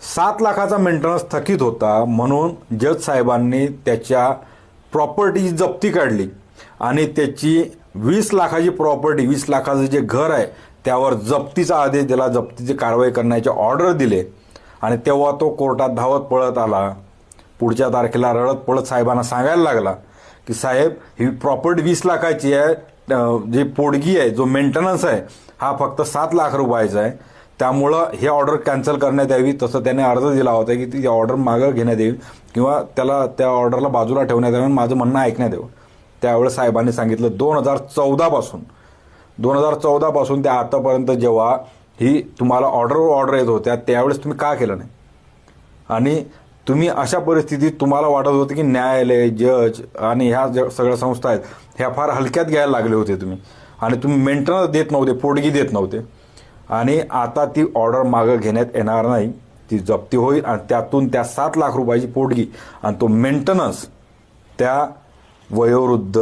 सात लाखाचा मेंटेनन्स थकीत होता म्हणून जज साहेबांनी त्याच्या प्रॉपर्टीची जप्ती काढली. आणि त्याची वीस लाखाची प्रॉपर्टी वीस लाखाचं जे घर आहे त्यावर जप्तीचा आदेश दिला जप्तीची कारवाई करण्याचे ऑर्डर दिले. आणि तेव्हा तो कोर्टात धावत पळत आला. पुढच्या तारखेला रडत पळत साहेबांना सांगायला लागला की साहेब ही प्रॉपर्टी वीस लाखाची आहे जी पोडगी आहे जो मेंटेनन्स आहे हा फक्त सात लाख रुपयाचा आहे. त्यामुळं हे ऑर्डर कॅन्सल करण्यात यावी तसं त्याने अर्ज दिला होता की ती ऑर्डर मागं घेण्यात यावी किंवा त्याला त्या ऑर्डरला बाजूला ठेवण्यात यावी आणि माझं म्हणणं ऐकण्यात यावं. त्यावेळेस साहेबांनी सांगितलं दोन हजार चौदापासून दोन हजार चौदापासून ते आतापर्यंत जेव्हा ही तुम्हाला ऑर्डरवर ऑर्डर येत होत्या त्यावेळेस तुम्ही का केलं नाही? आणि तुम्ही अशा परिस्थितीत तुम्हाला वाटत होतं की न्यायालय जज आणि ह्या ज्या सगळ्या संस्था आहेत ह्या फार हलक्यात घ्यायला लागले होते तुम्ही. आणि तुम्ही मेंटेनन्स देत नव्हते पोटगी देत नव्हते. आणि आता ती ऑर्डर मागं घेण्यात येणार नाही. ती जप्ती होईल आणि त्यातून त्या सात लाख रुपयाची पोटगी आणि तो मेंटेनन्स त्या वयोवृद्ध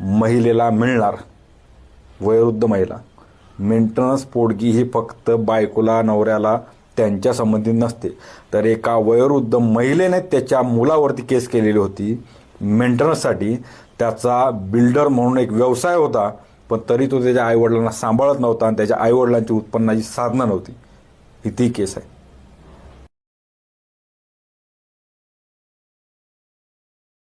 महिलेला मिळणार. वयोवृद्ध महिला. मेंटेनन्स पोडगी ही फक्त बायकोला नवऱ्याला त्यांच्या संबंधित नसते. तर एका वयोवृद्ध महिलेने त्याच्या मुलावरती केस केलेली होती. मेंटेनन्ससाठी त्याचा बिल्डर म्हणून एक व्यवसाय होता. पण तरी तो त्याच्या आईवडिलांना सांभाळत नव्हता आणि त्याच्या आईवडिलांची उत्पन्नाची साधना नव्हती. ही ती केस आहे.